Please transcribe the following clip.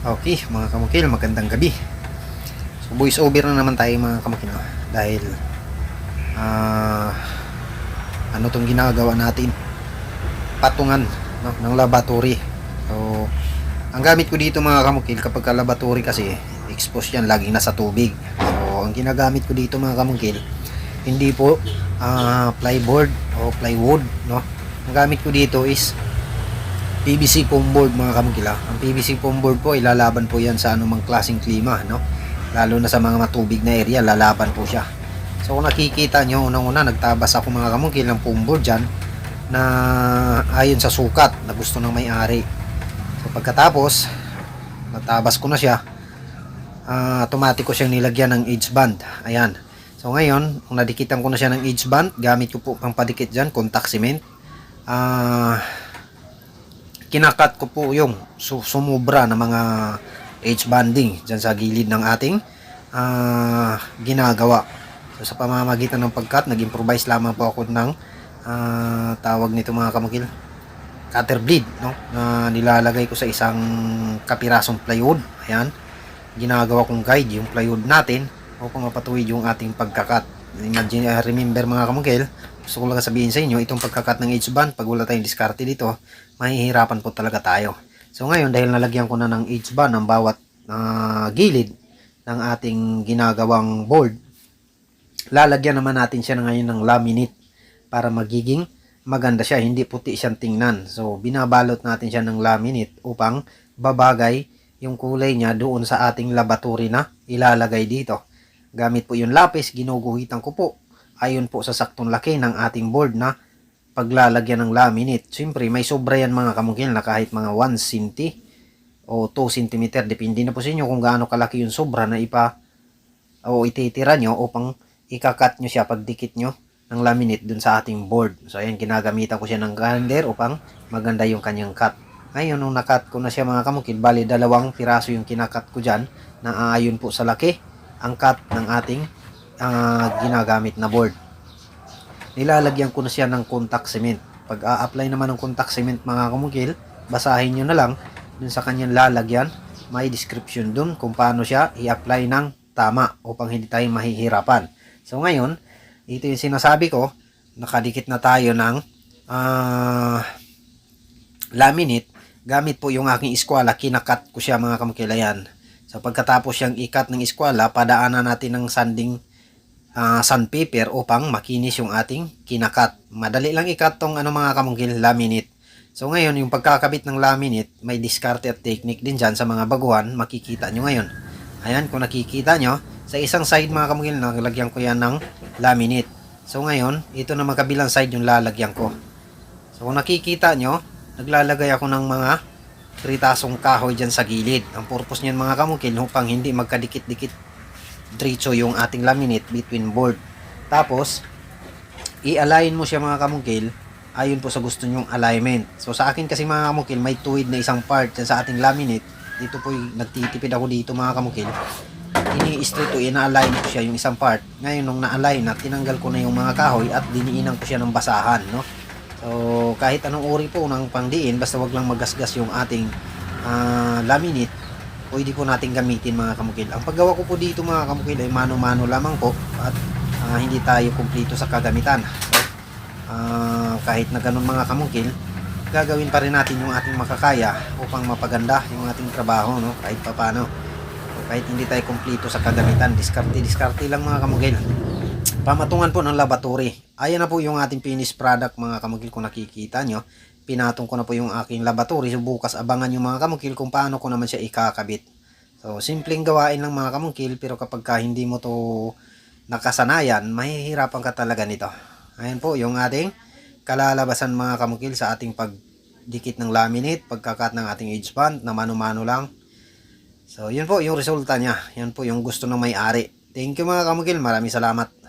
Okay, mga kamukil, magandang gabi. So, voice over na naman tayo mga kamukil. Dahil, ah, ano tong ginagawa natin? Patungan no, ng laboratory. So, ang gamit ko dito mga kamukil, kapag ka laboratory kasi, expose yan, laging nasa tubig. So, ang ginagamit ko dito mga kamukil, hindi po ah, plyboard o plywood, no? Ang gamit ko dito is PVC foam board mga kamukila. Ang PVC foam board po ilalaban po yan sa anumang klaseng klima, no? Lalo na sa mga matubig na area, lalaban po siya. So kung nakikita nyo, unang-una nagtabas ako mga kamukil ng foam board dyan na ayon sa sukat na gusto ng may-ari. So pagkatapos, natabas ko na siya, ah automatic ko siyang nilagyan ng edge band. Ayan. So ngayon, kung nadikitan ko na siya ng edge band, gamit ko po pang padikit dyan, contact cement. Ah kinakat ko po yung su- sumubra na mga edge banding dyan sa gilid ng ating ah, ginagawa. So, sa pamamagitan ng pagkat, nag-improvise lamang po ako ng ah, tawag nito mga kamakil, cutter blade, no? Na nilalagay ko sa isang kapirasong plywood. Ayan. Ginagawa kong guide yung plywood natin upang mapatuwid yung ating pagkakat. Imagine, ah, remember mga kamakil, gusto ko lang sabihin sa inyo, itong pagkakat ng edge band, pag wala tayong diskarte dito, mahihirapan po talaga tayo. So ngayon, dahil nalagyan ko na ng edge band ng bawat ah, gilid ng ating ginagawang board, lalagyan naman natin siya ngayon ng laminate para magiging maganda siya, hindi puti siyang tingnan. So, binabalot natin siya ng laminate upang babagay yung kulay niya doon sa ating laboratory na ilalagay dito. Gamit po yung lapis, ginuguhitan ko po ayon po sa saktong laki ng ating board na paglalagyan ng laminate. Siyempre, may sobra yan mga kamungkin na kahit mga 1 cm o 2 cm. Depende na po sa inyo kung gaano kalaki yung sobra na ipa o ititira nyo upang ikakat nyo siya pagdikit nyo ng laminate dun sa ating board. So, ayan, ginagamitan ko siya ng grinder upang maganda yung kanyang cut. Ngayon, nung nakat ko na siya mga kamukid, bali dalawang piraso yung kinakat ko dyan na aayon po sa laki ang cut ng ating ah, ginagamit na board. Nilalagyan ko na siya ng contact cement. Pag a-apply naman ng contact cement mga kamukil, basahin nyo na lang dun sa kanyang lalagyan. May description dun kung paano siya i-apply ng tama upang hindi tayo mahihirapan. So ngayon, ito yung sinasabi ko, nakadikit na tayo ng ah, laminate gamit po yung aking eskwala, kinakat ko siya mga kamukilayan. So pagkatapos siyang ikat ng eskwala, padaanan natin ng sanding ah, sandpaper upang makinis yung ating kinakat. Madali lang ikat tong ano mga kamungkil, laminate. So ngayon, yung pagkakabit ng laminate, may diskarte at technique din dyan sa mga baguhan, makikita nyo ngayon. Ayan, kung nakikita nyo, sa isang side mga kamungkil, naglagyan ko yan ng laminate. So ngayon, ito na magkabilang side yung lalagyan ko. So kung nakikita nyo, naglalagay ako ng mga tritasong kahoy dyan sa gilid. Ang purpose niyan mga kamukil upang hindi magkadikit-dikit diretso yung ating laminate between board. Tapos, i-align mo siya mga kamukil ayon po sa gusto nyong alignment. So sa akin kasi mga kamukil, may tuwid na isang part sa ating laminate. Dito po yung nagtitipid ako dito mga kamukil. Ini-straight to ina-align ko siya yung isang part. Ngayon nung na-align na, tinanggal ko na yung mga kahoy at diniinan ko siya ng basahan, no? So, kahit anong uri po ng pangdiin, basta wag lang magasgas yung ating ah, laminate, pwede po natin gamitin mga kamukil. Ang paggawa ko po dito mga kamukil ay mano-mano lamang po at ah, hindi tayo kumpleto sa kagamitan. So, ah, kahit na ganun mga kamukil, gagawin pa rin natin yung ating makakaya upang mapaganda yung ating trabaho, no? kahit papano. So, kahit hindi tayo kumpleto sa kagamitan, diskarte-diskarte lang mga kamukil. Pamatungan po ng laboratory. Ayan na po yung ating finished product mga kamukil kung nakikita nyo. Pinatong ko na po yung aking laboratory. So bukas abangan yung mga kamukil kung paano ko naman siya ikakabit. So simpleng gawain lang mga kamukil pero kapag ka hindi mo to nakasanayan, mahihirapan ka talaga nito. Ayan po yung ating kalalabasan mga kamukil sa ating pagdikit ng laminate, pagkakat ng ating edge band na mano-mano lang. So yun po yung resulta niya. Yan po yung gusto ng may-ari. Thank you mga kamukil. Maraming salamat.